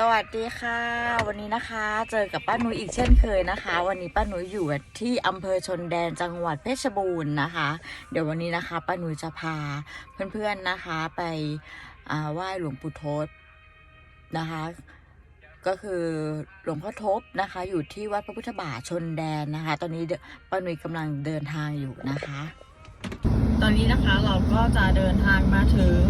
สวัสดีค่ะ วันนี้นะคะ เจอกับป้านุ้ยอีกเช่นเคยนะคะ วันนี้ป้านุ้ยอยู่ที่อำเภอชนแดนจังหวัดเพชรบูรณ์นะคะ เดี๋ยววันนี้นะคะป้านุ้ยจะพาเพื่อนๆนะคะไปอ่าไหว้หลวงปู่ทศนะคะ ก็คือหลวงพ่อทบนะคะ อยู่ที่วัดพระพุทธบาทชนแดนนะคะ ตอนนี้ป้านุ้ยกำลังเดินทางอยู่นะคะ ตอนนี้นะคะเราก็จะเดินทางมาถึง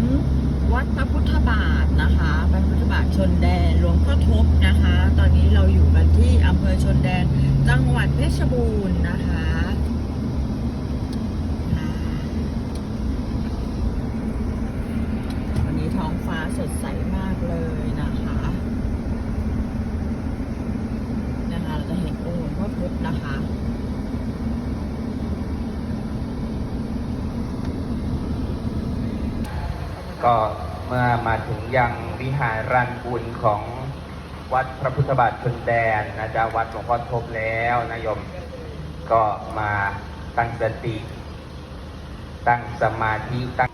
วัดพระพุทธบาทนะคะพระพุทธบาทชนแดนหลวงพ่อทบนะคะ ตอนนี้เราอยู่กันที่อำเภอชนแดนจังหวัดเพชรบูรณ์นะคะวันนี้ท้องฟ้าสดใสมากเลยนะคะนะคะเราจะเห็นองค์หลวงพ่อทบนะคะก็ เมื่อมาถึงยังวิหารรันบุญของวัดพระพุทธบาทชนแดนนะจ๊ะวัดหลวงพ่อทบแล้วนะโยมก็มาตั้งสติ ตั้งสมาธิตั้ง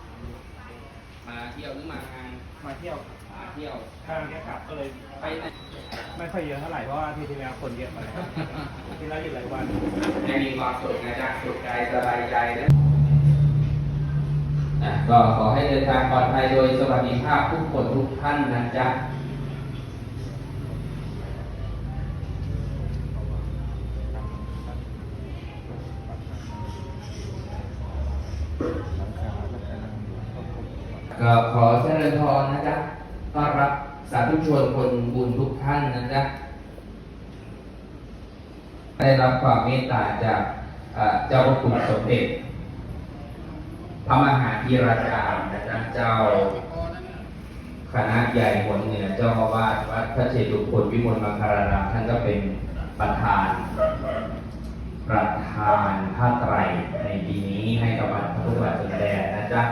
มาเที่ยวหรือมางานมาเที่ยวมาเที่ยวถ้าเนี้ยกลับก็เลยไปไหนไม่ค่อยเยอะเท่าไหร่เพราะว่าอาที่ที่แล้วคนเยอะมาแล้วที่แล้วอยู่หลายวันให้มีความสุขนะจ๊ะสุขใจสบายใจนะ อะก็ขอให้เดินทางปลอดภัยโดยสวัสดิภาพทุกคนทุกท่านนะจ๊ะก็ขอเจริญพรนะจ๊ะต้อนรับสาธุชนคนบุญทุกท่านนะจ๊ะได้รับความเมตตาจากเจ้าพระคุณสมเด็จ ระมหาธีราจารย์นะจ๊ะเจ้าคณะใหญ่หนเหนือเจ้าอาวาสวัดพระเจดุพนวิมลมังคารารามท่านก็เป็นประธานประธานผ้าไตรในปีนี้ให้กับวัดพระพุทธบาทสมแดนนะจ๊ะ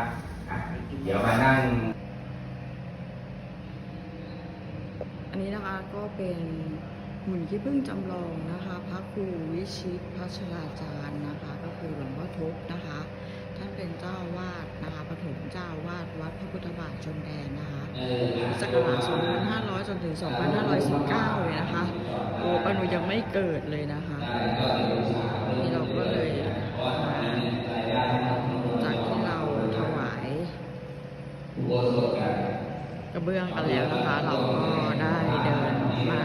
อะเดี๋ยวมานั่ง อันนี้นะคะก็เป็นหุ่นขี้ผึ้งจำลองนะคะ พระครูวิชิตพัชราจารย์นะคะ ก็คือหลวงพ่อทบนะคะ ท่านเป็นเจ้าอาวาสนะคะปฐมเจ้าอาวาสวัดพระพุทธบาทชนแดนนะคะศักราช2500 จนถึง 2519 เลยนะคะโอ้ปาหนูยังไม่เกิดเลยนะคะนี่เราก็เลยมาจากที่เราถวายกระเบื้องกันแล้วนะคะ เราก็ได้เดินมา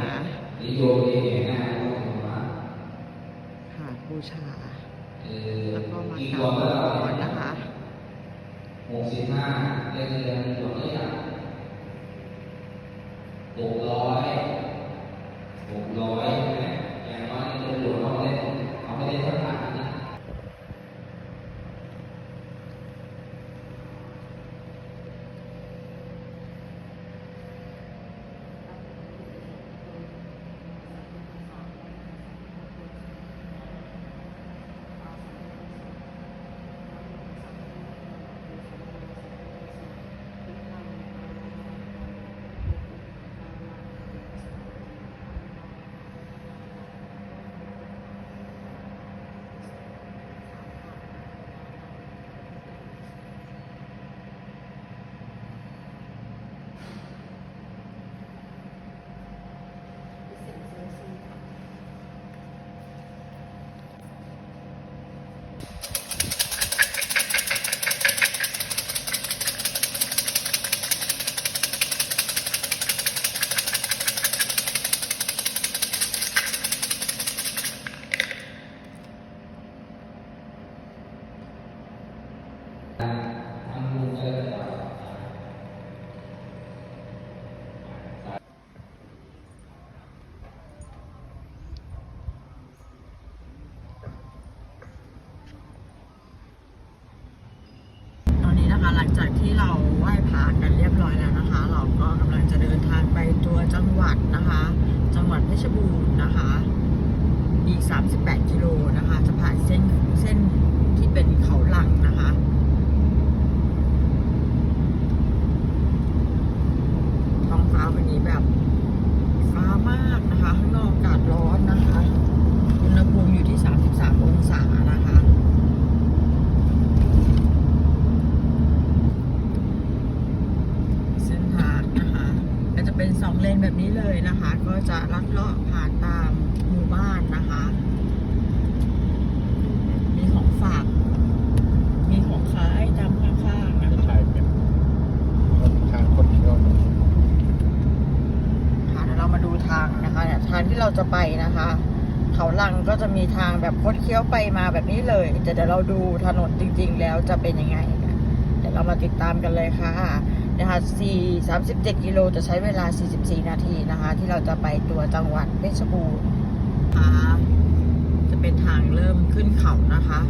หาบูชา แล้วก็มากราบขอพรนะคะหกสิบห้าเดือนเดือนหลวงเลยอะหกร้อยหกร้อยใช่ไหมอย่างน้อยเดือนหลวงเขาไม่ได้เขาไม่ได้เท่าไหร่นะ ตอนนี้นะคะหลังจากที่เราากันเรียบร้อยแล้วนะคะ เราก็กำลังจะเดินทางไปตัวจังหวัดนะคะ จังหวัดเพชรบูรณ์นะคะ อีก 38 กิโลนะคะ จะผ่านเส้นที่เป็นเขาหลังนะคะ ท้องฟ้าวันนี้แบบฟ้ามากนะคะ ข้างนอกอากาศร้อนนะคะ อุณหภูมิอยู่ที่ 33 องศานะคะ เส้นทางนะคะก็จะเป็นสองเลน เป็นแบบนี้เลยนะคะ ก็จะลัดเลาะผ่านตามหมู่บ้านนะคะ มีของฝาก มีของขายตามข้างๆนะ จะ คะ ใช้เป็นทางคนเที่ยว ค่ะเดี๋ยวเรามาดูทางนะคะเนี่ยทางที่เราจะไปนะคะ เขา ลังก็จะมีทางแบบคดเคี้ยวไปมาแบบนี้เลยแต่เดี๋ยวเราดูถนนจริง ๆ แล้วจะเป็นยังไงนะเดี๋ยวเรามาติดตามกันเลยค่ะนะคะ4 37กิโลจะใช้เวลา 44 นาทีนะคะ ที่เราจะไปตัวจังหวัดเพชรบูรณ์ะจะเป็นทางเริ่มขึ้นเขานะคะ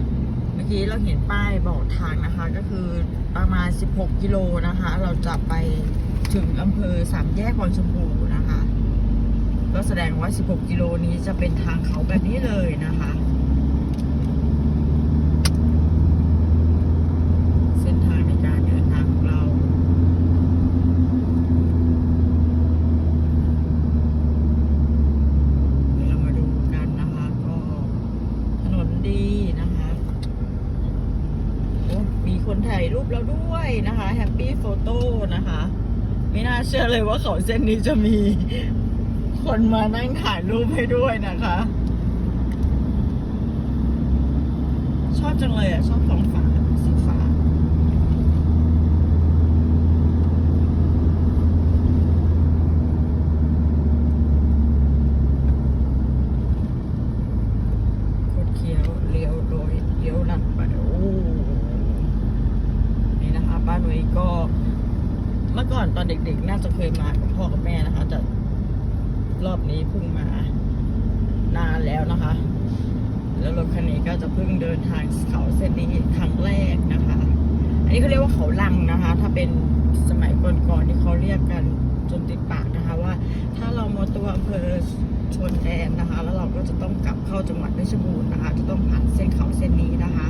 เมื่อกี้เราเห็นป้ายบอกทางนะคะ ก็คือประมาณ 16 กิโลนะคะ เราจะไปถึงอำเภอสามแยกวังชมพู ก็แสดงว่า 16 กิโลนี้จะเป็นทางเขาแบบนี้เลยนะคะ เส้นทางในการเดินทางของเรา เดี๋ยวเรามาดูกันนะคะ ก็ถนนดีนะคะโอ้มีคนถ่ายรูปเราด้วยนะคะ แฮปปี้โฟโต้นะคะ ไม่น่าเชื่อเลยว่าเขาเส้นนี้จะมี คนมานั่งถ่ายรูปให้ด้วยนะคะ ชอบจังเลยอะ ชอบท้องฟ้าสีฟ้า กดเคี้ยวเลี้ยวโดยเลี้ยวหลัดไปโอ้นี่นะคะป้าหนุ่ยก็ เมื่อก่อนตอนเด็กๆ น่าจะเคยมากับพ่อกับแม่นะคะแต่รอบนี้เพิ่งมานานแล้วนะคะ แล้วรถคันนี้ก็จะเพิ่งเดินทางเขาเส้นนี้ครั้งแรกนะคะ อันนี้ เขาล่าเขาลังนะคะ ถ้าเป็นสมัยก่อนๆที่เขาเรียกกันจนติดปากนะคะว่า ถ้าเรามาตัวอำเภอชนแดนนะคะ แล้วเราก็จะต้องกลับเข้าจังหวัดเพชรบูรณ์นะคะ จะต้องผ่านเส้นเขาเส้นนี้นะคะ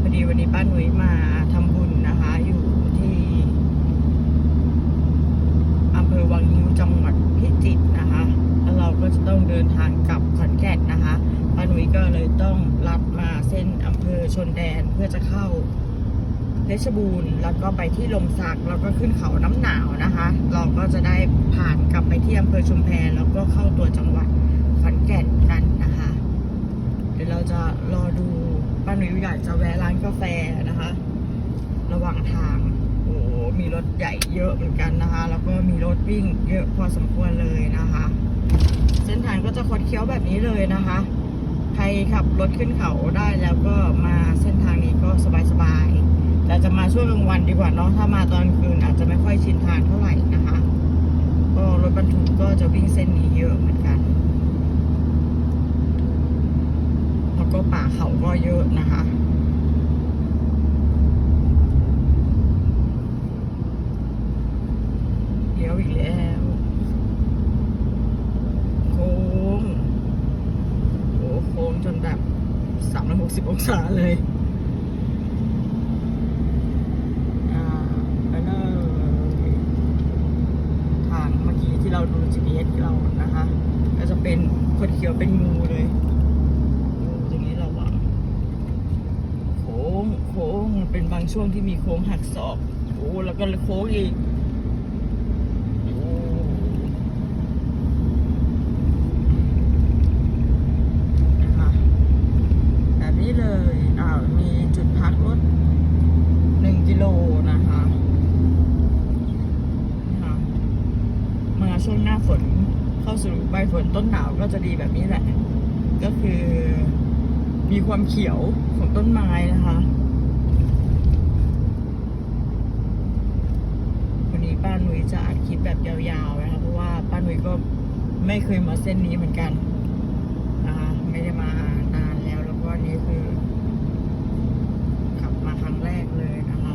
พอดีวันนี้ป้าหนุ่ยมาทำบุญนะคะ อยู่ที่อำเภอวังยิ้วจังหวัดพิจิตรนะคะ แล้วเราก็จะต้องเดินทางกลับขอนแก่นนะคะป้าหนุ่ยก็เลยต้องลัดมา อำเภอชนแดนเพื่อจะเข้าเพชรบูรณ์แล้วก็ไปที่ลมสักแล้วก็ขึ้นเขาน้ำหนาวนะคะ เราก็จะได้ผ่านกลับไปที่อำเภอชุมแพแล้วก็เข้าตัวจังหวัดขอนแก่นกันนะคะ เดี๋ยวเราจะรอดูป้าหนุ่ยอยากจะแวะร้านกาแฟนะคะ ระหว่างทางโอ้โหมีรถใหญ่เยอะเหมือนกันนะคะ แล้วก็มีรถวิ่งเยอะพอสมควรเลยนะคะ เส้นทางก็จะคดเคี้ยวแบบนี้เลยนะคะ ใครขับรถขึ้นเขาได้แล้วก็มาเส้นทางนี้ก็สบายๆแต่จะมาช่วงกลางวันดีกว่าเนาะถ้ามาตอนคืนอาจจะไม่ค่อยชินทางเท่าไหร่นะคะ ก็รถบรรทุกก็จะวิ่งเส้นนี้เยอะเหมือนกันแล้วก็ป่าเขาก็เยอะนะคะเดี๋ยวอีกแล้ว 360 องศาเลยทางเมื่อกี้ที่เราดู GPS เรานะคะ ก็จะเป็นคนเขียวเป็นงูเลยงูตรงนี้เราหวังโค้งโค้งเป็นบางช่วงที่มีโค้งหักศอกโอ้แล้วก็โค้งอีก จะดีแบบนี้แหละ ก็คือ มีความเขียวของต้นไม้นะคะวันนี้ป้าหนุ่ยจะอัดคลิปแบบยาวๆนะคะเพราะว่าป้าหนุ่ยก็ไม่เคยมาเส้นนี้เหมือนกันนะคะไม่ได้มานานแล้วแล้วก็นนี้คือขับมาครั้งแรกเลยนะคะ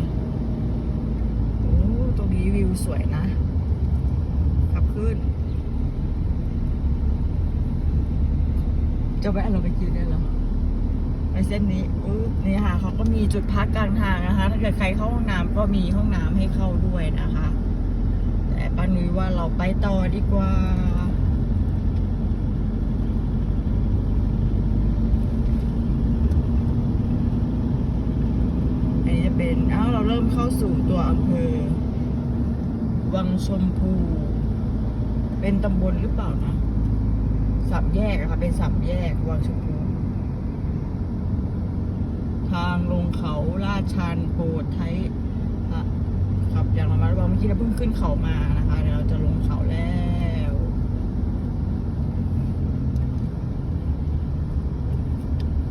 โอ้ตรงนี้วิวสวยนะ ขับขึ้น จะแวะเราไปกินได้เหรอไปเส้นนี้อุ๊ยนี่ค่ะเขาก็มีจุดพักกลางทางนะคะ ถ้าเกิดใครเข้าห้องน้ำก็มีห้องน้ำให้เข้าด้วยนะคะ แต่ป้านุ้ยว่าเราไปต่อดีกว่าอันนี้จะเป็นเอ้าเราเริ่มเข้าสู่ตัวอำเภอ วังชมพู เป็นตำบลหรือเปล่านะ สามแยกอะค่ะเป็นสามแยกวังชมพูทางลงเขาลาดชันโปรดไทยค่ะขับอย่างระมัดระวังเมื่อกี้เราเพิ่งขึ้นเขามานะคะเดี๋ยวเราจะลงเขาแล้ว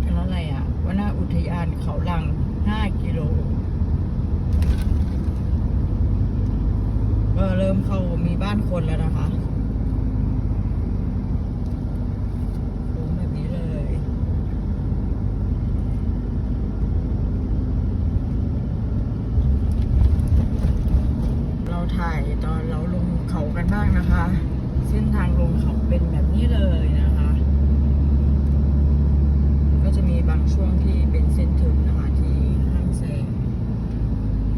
แล้วอะไรอะวนาอุทยานเขาลังห้ากิโลก็เริ่มเข้ามีบ้านคนแล้วนะคะโค้งแบบนี้เลย เราถ่ายตอน เราลงเขากันบ้างนะคะ เส้นทางลงเขาเป็นแบบนี้เลยนะคะ ก็จะมีบางช่วงที่เป็นเส้นทึบนะคะที่ห้ามแซง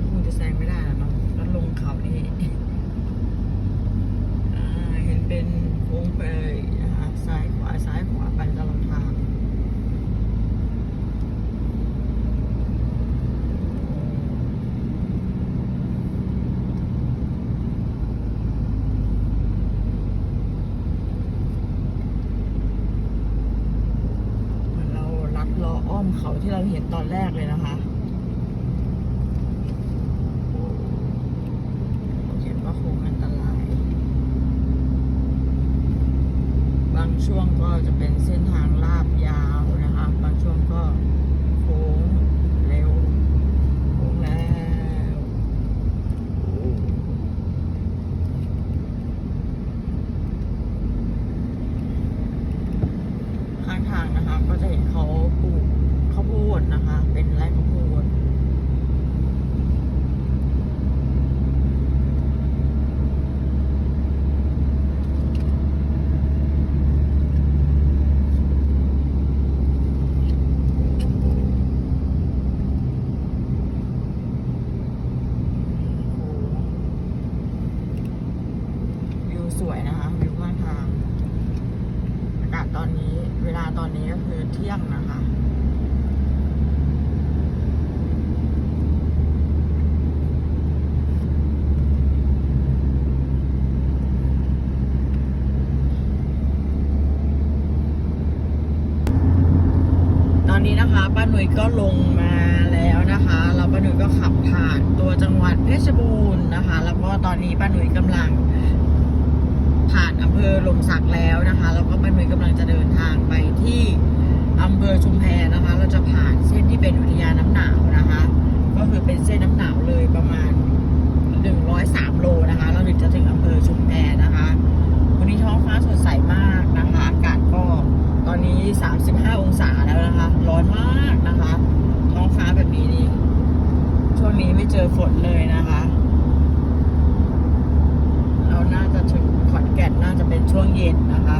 คงจะแซงไม่ได้แล้วเนาะแล้วลงเขานี่อ่าเห็นเป็นโค้งไปนะคะซ้ายขวาซ้ายขวาไปตลอดทางเหมือนเราลัดล้ออ้อม เห็นตอนแรกเลยนะคะเห็นว่าโค้งอันตราย บางช่วงก็จะเป็นเส้นทางลาบยาวนะคะ บางช่วงก็โค้งเร็ว โค้งแล้วข้างทางนะคะ ก็จะเห็นเขาปลูกข้าวโพดนะคะ เป็นไร่ข้าวโพด วิวสวยนะคะ วิวข้างทาง อากาศตอนนี้ เวลาตอนนี้ก็คือเที่ยงนะคะ ตอนนี้นะคะ ป้าหนุ่ยก็ลงมาแล้วนะคะแล้วป้าหนุ่ยก็ขับผ่านตัวจังหวัดเพชรบูรณ์นะคะ แล้วก็ตอนนี้ป้าหนุ่ยกำลัง ผ่านอำเภอลมศักแล้วนะคะ แล้วก็ป้าหนุ่ยกำลังจะเดินทางไปที่อำเภอชุมแพนะคะ เราจะผ่านเส้นที่เป็นอุทยานน้ำหนาวนะคะ ก็คือเป็นเส้นน้ำหนาวเลยประมาณ 103 โลนะคะ เราถึงจะถึงอำเภอชุมแพนะคะ วันนี้ท้องฟ้าสดใสมากนะคะ อากาศก็ตอนนี้ 35 องศาแล้วนะคะ ร้อนมากนะคะ ท้องฟ้าแบบนี้นี่ ช่วงนี้ไม่เจอ ฝนเลยนะคะ เราน่าจะถึงขอนแก่นน่าจะเป็นช่วงเย็นนะคะ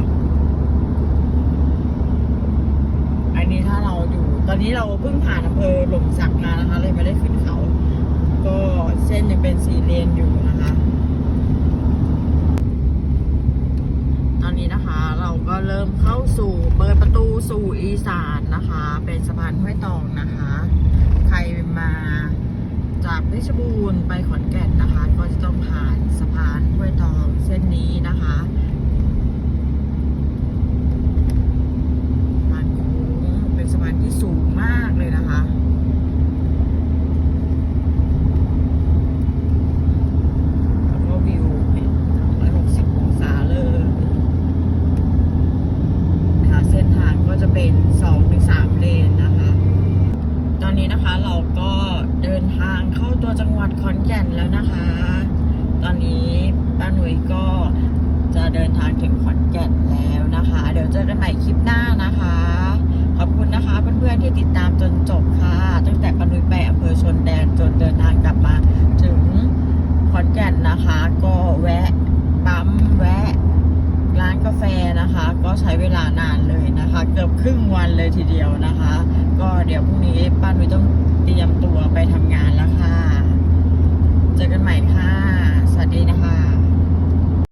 อันนี้ถ้าเราอยู่ ตอนนี้เราเพิ่งผ่านอำเภอหล่มสักมานะคะ เลยไม่ได้ขึ้นเขา ก็เส้นยังเป็นสีเลนอยู่นะคะ ตอนนี้นะคะเราก็เริ่มเข้าสู่เปิดประตูสู่อีสานนะคะ เป็นสะพานห้วยตองนะคะ ใครมา จากเพชรบูรณ์ไปขอนแก่นนะคะ ก็จะต้องผ่านสะพานห้วยตองเส้นนี้นะคะสะพานโค้งเป็นสะพานที่สูงมากเลยนะคะ แล้วก็วิวเป็น360องศาเลยนะคะเส้นทางก็จะเป็น2-3เลนนะคะ ตอนนี้นะคะเราก็เดินทางเข้าตัวจังหวัดขอนแก่นแล้วนะคะ ตอนนี้ป้าหนุ่ยก็จะเดินทางถึงขอนแก่นแล้วนะคะ เดี๋ยวเจอกัน ใหม่คลิปหน้านะคะ ขอบคุณนะคะเพื่อนๆที่ติดตามจนจบค่ะ ตั้งแต่ปนุ่ยไปอำเภอชนแดนจนเดินทางกลับมา ถึงขอนแก่นนะคะ ก็แวะปั๊มแวะร้านกาแฟนะคะ ก็ใช้เวลานานเลยนะคะ เกือบครึ่งวันเลยทีเดียวนะคะ ก็เดี๋ยวพรุ่งนี้ป้านุ้ยต้องเตรียมตัวไปทำงานแล้วค่ะ เจอกันใหม่ค่ะ สวัสดีนะคะ